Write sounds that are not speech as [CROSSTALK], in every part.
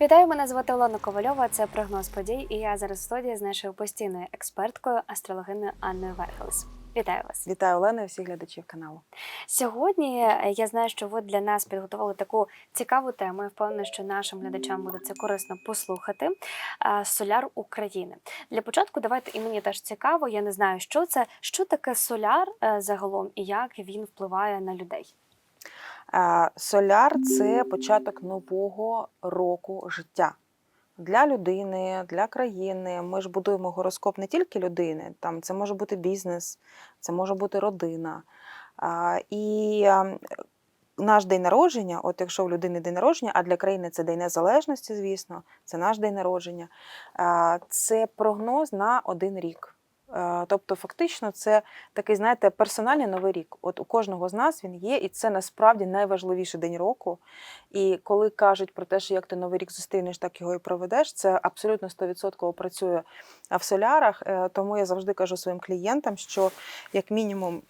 Вітаю, мене звати Олена Ковальова. Це прогноз подій. І я зараз в студії з нашою постійною експерткою, астрологиною Анною Вергелес. Вітаю вас Вітаю Олена і всіх глядачів каналу. сьогодні. е, Я знаю, що ви для нас підготували таку цікаву тему. Я впевнена, що нашим глядачам буде це корисно послухати. Соляр України. Для початку давайте і мені теж цікаво. Я не знаю, що це, що таке соляр е, загалом і як він впливає на людей. Е, Соляр це початок нового року життя. Для людини, для країни. Ми ж будуємо гороскоп не тільки людини, там це може бути бізнес, це може бути родина. І е, наш день народження, от якщо у людини день народження, а для країни це День Незалежності, звісно, це наш день народження, це прогноз на один рік. Е, Тобто, фактично, це такий, знаєте, персональний новий рік. От у кожного з нас він є, і це насправді найважливіший день року. І коли кажуть про те, що як ти новий рік зустрінеш, так його і проведеш, це абсолютно 100% працює в солярах. Е, Тому я завжди кажу своїм клієнтам, що як мінімум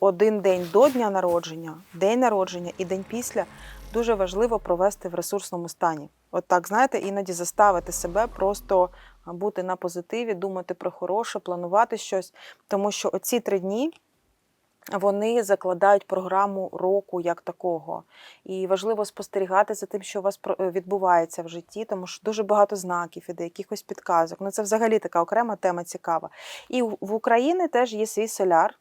один день до дня народження, день народження і день після дуже важливо провести в ресурсному стані. От так, знаєте, іноді заставити себе просто бути на позитиві, думати про хороше, планувати щось, тому що оці три дні. Вони закладають програму року як такого. І важливо спостерігати за тим, що у вас е, відбувається в житті, тому що дуже багато знаків іде, якихось підказок. Ну це взагалі така окрема тема цікава. І в Україні теж є свій соляр,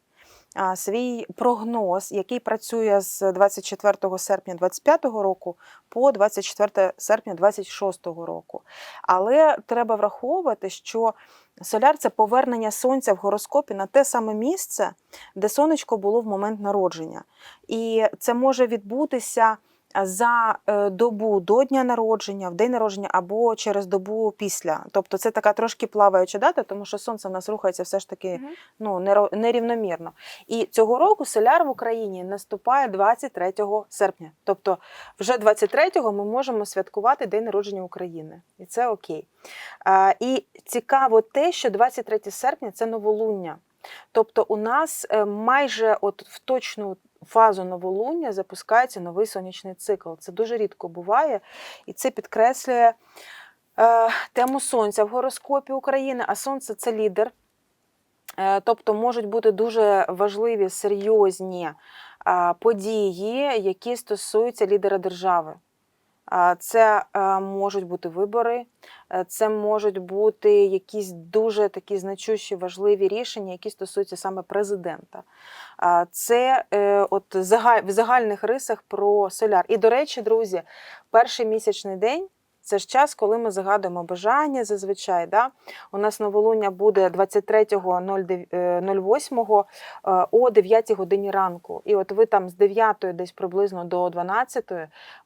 свій прогноз, який працює з 24 серпня 2025 року по 24 серпня 2026 року. Але треба враховувати, що соляр це повернення сонця в гороскопі на те саме місце, де сонечко було в момент народження. І це може відбутися за е, добу до дня народження, в день народження або через добу після. Тобто це така трошки плаваюча дата, тому що сонце в нас рухається все ж таки ну, нерівномірно. І цього року соляр в Україні наступає 23 серпня. Тобто вже 23-го ми можемо святкувати День народження України. І це окей. А, і цікаво те, що 23 серпня це новолуння. Тобто у нас е, майже от в точну фазу новолуння запускається новий сонячний цикл. Це дуже рідко буває, і це підкреслює е, тему сонця в гороскопі України. А сонце це лідер. Е, Тобто можуть бути дуже важливі серйозні події, які стосуються лідера держави. Це е, можуть бути вибори, е, це можуть бути якісь дуже такі значущі важливі рішення, які стосуються саме президента. Це е, от в загальних рисах про соляр. І, до речі, друзі, перший місячний день. Це ж час, коли ми загадуємо бажання зазвичай. Да? У нас новолуння буде 23.08 е, о 9 годині ранку. І от ви там з 9 десь приблизно до 12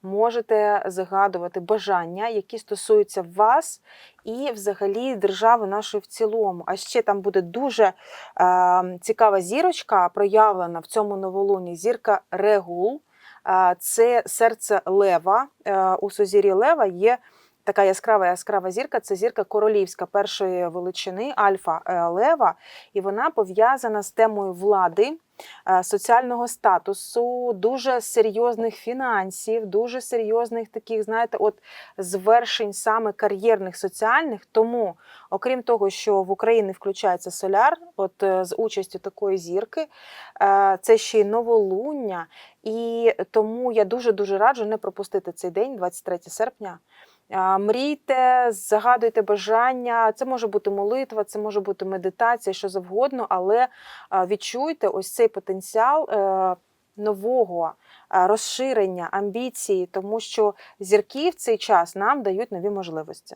можете загадувати бажання, які стосуються вас і взагалі держави нашої в цілому. А ще там буде дуже е, цікава зірочка, проявлена в цьому новолунні. Зірка Регул. Це серце Лева. Е, У сузірі Лева є така яскрава яскрава зірка. Це зірка королівська першої величини Альфа е, Лева, і вона пов'язана з темою влади. Е, Соціального статусу, дуже серйозних фінансів, дуже серйозних таких, знаєте, от звершень саме кар'єрних соціальних. Тому, окрім того, що в Україні включається соляр, от е, з участю такої зірки, е, це ще й новолуння. І тому я дуже дуже раджу не пропустити цей день, 23 серпня. Мрійте, загадуйте бажання. Це може бути молитва, це може бути медитація, що завгодно, але відчуйте ось цей потенціал е, нового е, розширення амбіції, тому що зірки в цей час нам дають нові можливості.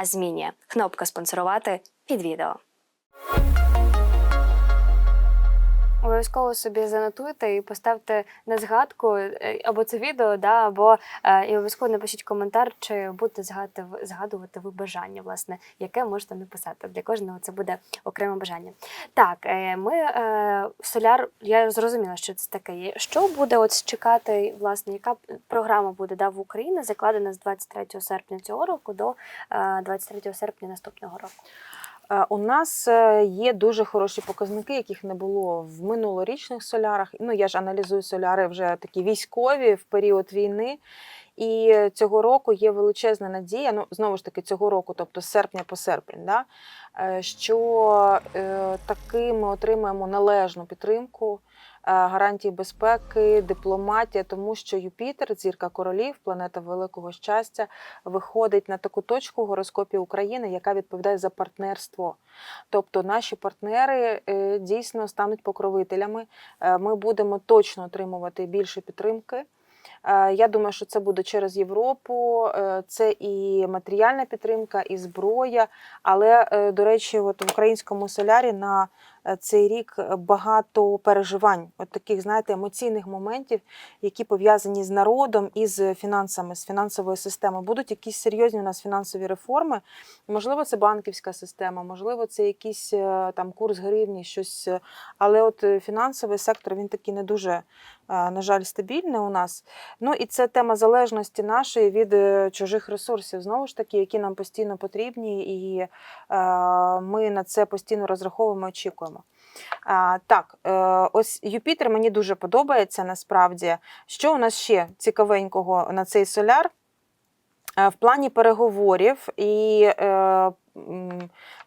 а змінює. Кнопка спонсорувати під відео. Обов'язково собі занотуйте і поставте на згадку е, або це відео, да, або е, і обов'язково напишіть коментар, чи будете згадувати, згадувати ви бажання, власне, яке можете написати. Для кожного це буде окреме бажання. Так, е, ми соляр, я зрозуміла, що це таке є. Що буде от чекати, власне, яка програма буде да, в Україні, закладена з 23 серпня цього року до е, 23 серпня наступного року? Е, У нас е, є дуже хороші показники, яких не було в минулорічних солярах. Ну я ж аналізую соляри вже такі військові в період війни. І цього року є величезна надія. Ну знову ж таки, цього року, тобто з серпня по серпень, да, е, що таки ми отримаємо належну підтримку. Е, Гарантії безпеки, дипломатія, тому що Юпітер, зірка королів, планета великого щастя, виходить на таку точку в гороскопі України, яка відповідає за партнерство. Тобто наші партнери е, дійсно стануть покровителями. Е, Ми будемо точно отримувати більше підтримки. Е, Я думаю, що це буде через Європу. Е, Це і матеріальна підтримка, і зброя. Але, е, до речі, от в українському солярі на цей рік багато переживань, от таких, знаєте, емоційних моментів, які пов'язані з народом і з фінансами, з фінансовою системою. Будуть якісь серйозні у нас фінансові реформи. Можливо, це банківська система, можливо, це якийсь там курс гривні, щось. Але от фінансовий сектор він такий не дуже, на жаль, стабільний у нас. Ну і це тема залежності нашої від е, чужих ресурсів, знову ж таки, які нам постійно потрібні, і е, ми на це постійно розраховуємо, очікуємо. Так, е, ось Юпітер мені дуже подобається насправді. Що у нас ще цікавенького на цей соляр? В плані переговорів і е,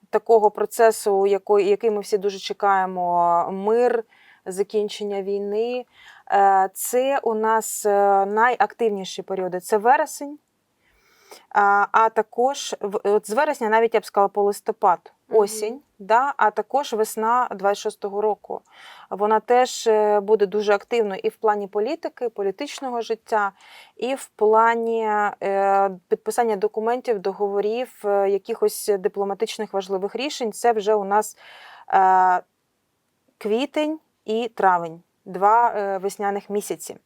такого процесу, який ми всі дуже чекаємо, мир, закінчення війни. Е, Це у нас е, найактивніші періоди. Це вересень, а, також от з вересня, навіть я б сказала, по листопад, осінь, да, а також весна 26-го року. Вона теж е, буде дуже активною і в плані політики, політичного життя, і в плані підписання документів, договорів, якихось дипломатичних важливих рішень. Це вже у нас квітень і травень, два е, весняних місяці.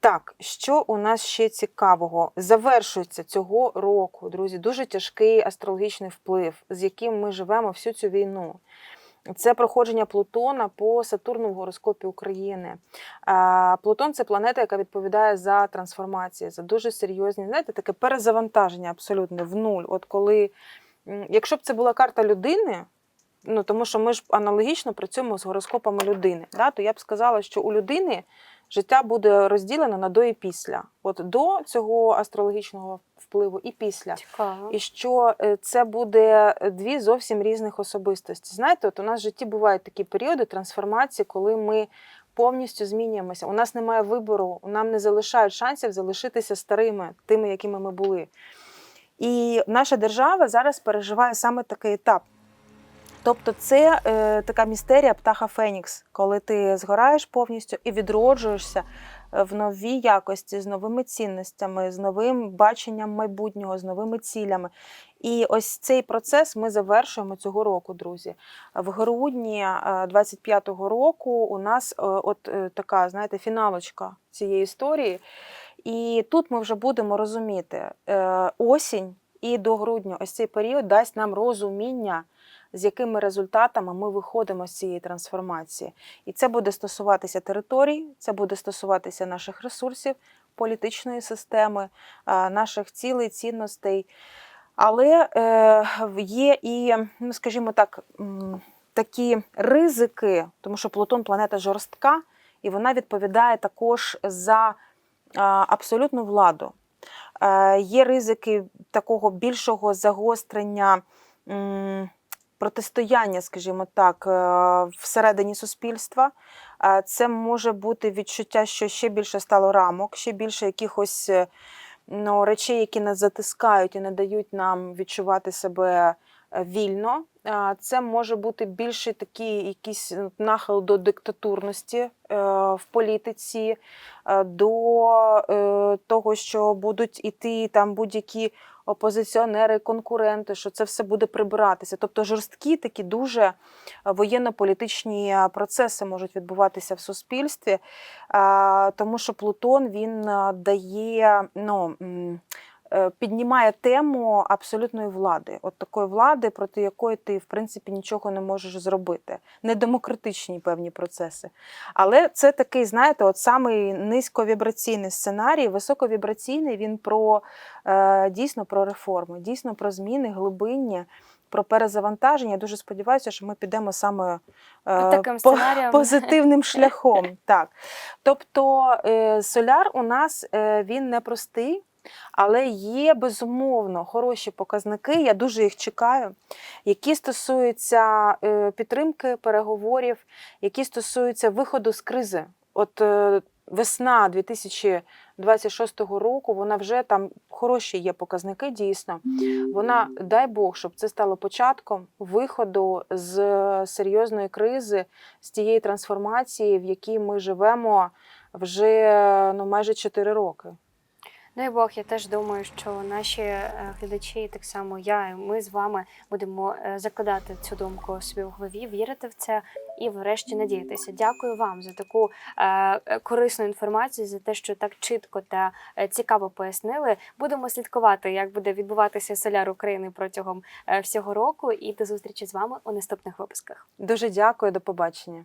Так, що у нас ще цікавого? Завершується цього року, друзі, дуже тяжкий астрологічний вплив, з яким ми живемо всю цю війну. Це проходження Плутона по Сатурну в гороскопі України. Плутон це планета, яка відповідає за трансформації, за дуже серйозні, знаєте, таке перезавантаження абсолютно в нуль. От коли, якщо б це була карта людини, ну тому що ми ж аналогічно працюємо з гороскопами людини, да, то я б сказала, що у людини життя буде розділено на до і після. От до цього астрологічного впливу і після. Цікаво. І що е, це буде дві зовсім різних особистості. Знаєте, от у нас в житті бувають такі періоди трансформації, коли ми повністю змінюємося. У нас немає вибору, нам не залишають шансів залишитися старими, тими, якими ми були. І наша держава зараз переживає саме такий етап. Тобто це е, така містерія птаха Фенікс, коли ти згораєш повністю і відроджуєшся е, в новій якості, з новими цінностями, з новим баченням майбутнього, з новими цілями. І ось цей процес ми завершуємо цього року, друзі. В грудні е, 25-го року у нас е, от е, така, знаєте, фіналочка цієї історії. І тут ми вже будемо розуміти е, осінь і до грудня, ось цей період дасть нам розуміння з якими результатами ми виходимо з цієї трансформації. І це буде стосуватися територій, це буде стосуватися наших ресурсів, політичної системи, наших цілей, цінностей. Але е, є і, ну скажімо так, такі ризики, тому що Плутон планета жорстка, і вона відповідає також за абсолютну владу. Е, Є ризики такого більшого загострення. Протистояння, скажімо так, е, всередині суспільства. Е, Це може бути відчуття, що ще більше стало рамок, ще більше якихось е, ну, речей, які нас затискають і не дають нам відчувати себе вільно. Це може бути більше такий якийсь е, нахил до диктатурності е, в політиці, е, до того, що будуть іти там будь-які опозиціонери, конкуренти, що це все буде прибиратися. Тобто жорсткі такі дуже воєнно-політичні процеси можуть відбуватися в суспільстві, тому що Плутон він дає ну. Е, Піднімає тему абсолютної влади, от такої влади, проти якої ти в принципі нічого не можеш зробити. Недемократичні певні процеси. Але це такий, знаєте, от самий низьковібраційний сценарій, високовібраційний він про е, дійсно про реформи, дійсно про зміни, глибинні, про перезавантаження. Я дуже сподіваюся, що ми підемо саме е, таким по- позитивним [LAUGHS] шляхом. Так. Тобто соляр у нас він непростий. Але є безумовно хороші показники. Я дуже їх чекаю, які стосуються е, підтримки переговорів, які стосуються виходу з кризи. От е, весна 2026 року, вона вже там хороші є показники, дійсно. Вона, дай Бог, щоб це стало початком виходу з серйозної кризи, з тієї трансформації, в якій ми живемо вже ну, майже 4 роки. Дай Бог, я теж думаю, що наші е, глядачі, так само я, і ми з вами будемо е, закладати цю думку собі в голові, вірити в це і врешті надіятися. Дякую вам за таку е, корисну інформацію, за те, що так чітко та цікаво пояснили. Будемо слідкувати, як буде відбуватися соляр України протягом всього року. І до зустрічі з вами у наступних випусках. Дуже дякую, до побачення.